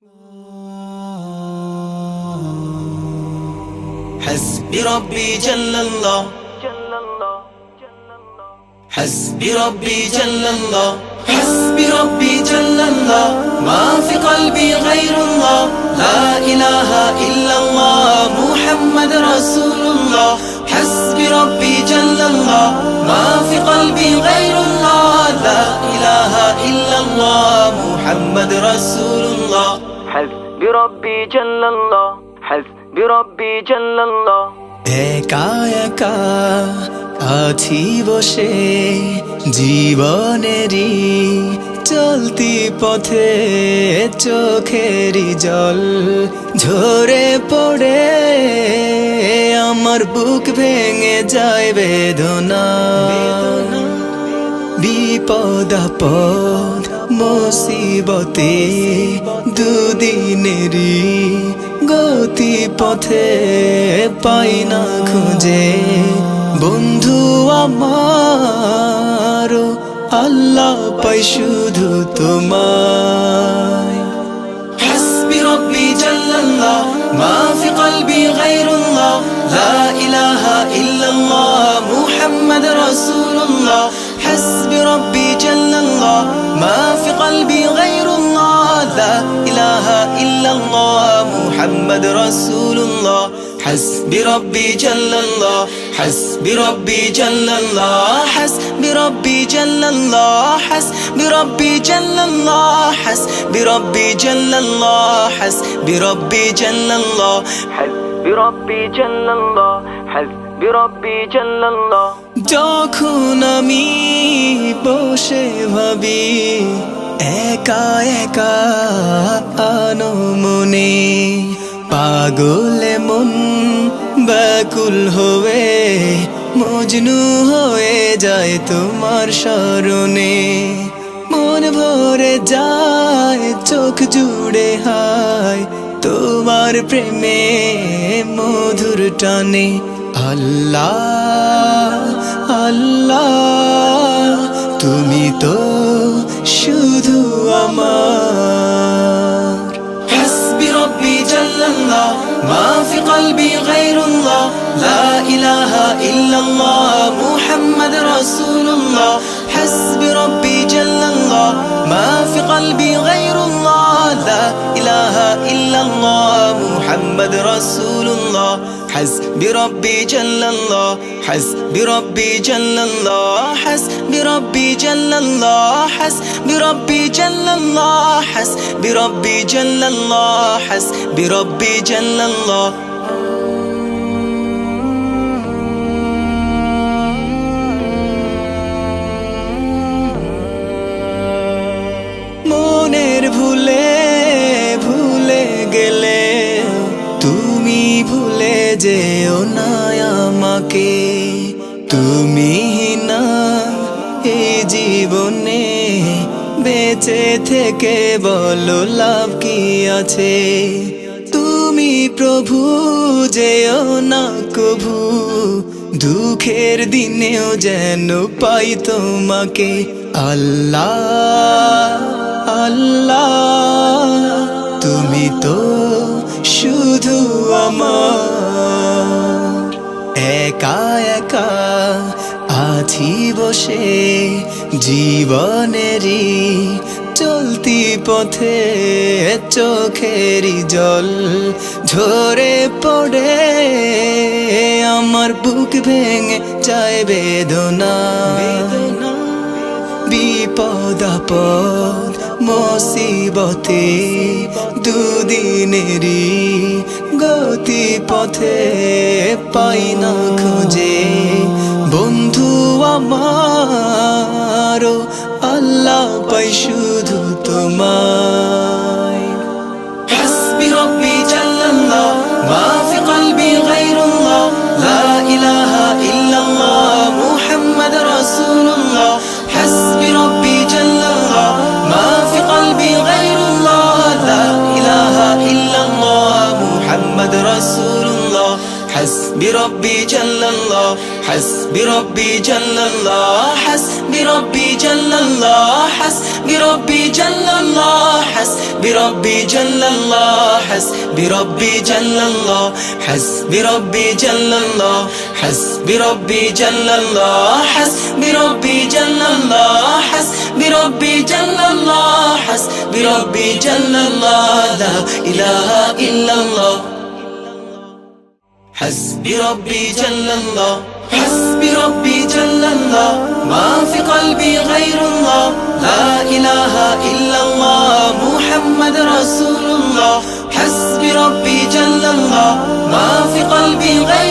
حسبي ربي جل الله. حسبي ربي جل الله. حسبي ربي جل الله. ما في قلبي غير الله. لا إله إلا الله. محمد رسول الله. حسبي ربي جل الله. ما في قلبي غير الله. لا إله إلا الله. محمد رسول الله রব্বি জল্লাল্লাহ হাসবি রব্বি জল্লাল্লাহ একা একা আছি বসে জীবনেরই চলতি পথে চোখেরই জল ঝরে পড়ে আমার বুক ভেঙে যায় বেদনা। বিপদ পথ মুসিবতে দুদিনেরই গতি পথে পাই না খুঁজে। বন্ধু আমার আল্লাহ পাই শুধু তোমায়। হাসবি রব্বি জাল্লাল্লাহ মা ফি কলবি গায়রুল্লাহ, লা ইলাহা ইল্লাল্লাহ, মুহাম্মদ রাসূলুল্লাহ। محمد رسول الله حسبي ربي جل الله حسبي ربي جل الله حسبي ربي جل الله حسبي ربي جل الله حسبي ربي جل الله حسبي ربي جل الله حسبي ربي جل الله حسبي ربي جل الله যখন আমি বসে ভাবি একা একা আনো মনে পাগলে মন ব্যাকুল হয়ে, মজনু হয়ে যায় তোমার স্মরণে। মন ভরে যায়, চোখ জুড়ে হায় তোমার প্রেমে মধুর টানে। আল্লাহ আল্লাহ, তুমি তো শুধু আমার। ما في قلبي غير الله. لا إله إلا الله. محمد رسول الله. حسبي ربي جل الله. ما في قلبي غير الله. لا إله إلا الله. محمد رسول الله. حسبي ربي جل الله حسبي ربي جل الله حسبي ربي جل الله حسبي ربي جل الله حسبي ربي جل الله حسبي ربي جل الله ভুলে জীবনে বেঁচে থেকে বলো, লাভ কি আছে? তুমি প্রভু, যেও না কভু, দুঃখের দিনেও যেন পাই তোমাকে। আল্লাহ আল্লাহ, তুমি তো শুধু আমার। একা একা আছি বসে জীবনেরই চলতি পথে চোখেরই জল ঝরে পড়ে আমার বুক ভেঙে যায় বেদনা। বেদনা। বিপদ আপদ মুসিবতে দুদিনেরই গতি পথে পাই না খুঁজে। আমার আল্লাহ পাই শুধু حسبي ربي جل الله حسبي ربي جل الله حسبي ربي جل الله حسبي ربي جل الله حسبي ربي جل الله حسبي ربي جل الله حسبي ربي جل الله حسبي ربي جل الله حسبي ربي جل الله حسبي ربي جل الله حسبي ربي جل الله لا إله إلا الله حسبي ربي جل الله حسبي ربي جل الله ما في قلبي غير الله لا إله إلا الله محمد رسول الله. حسبي ربي جل الله ما في قلبي غير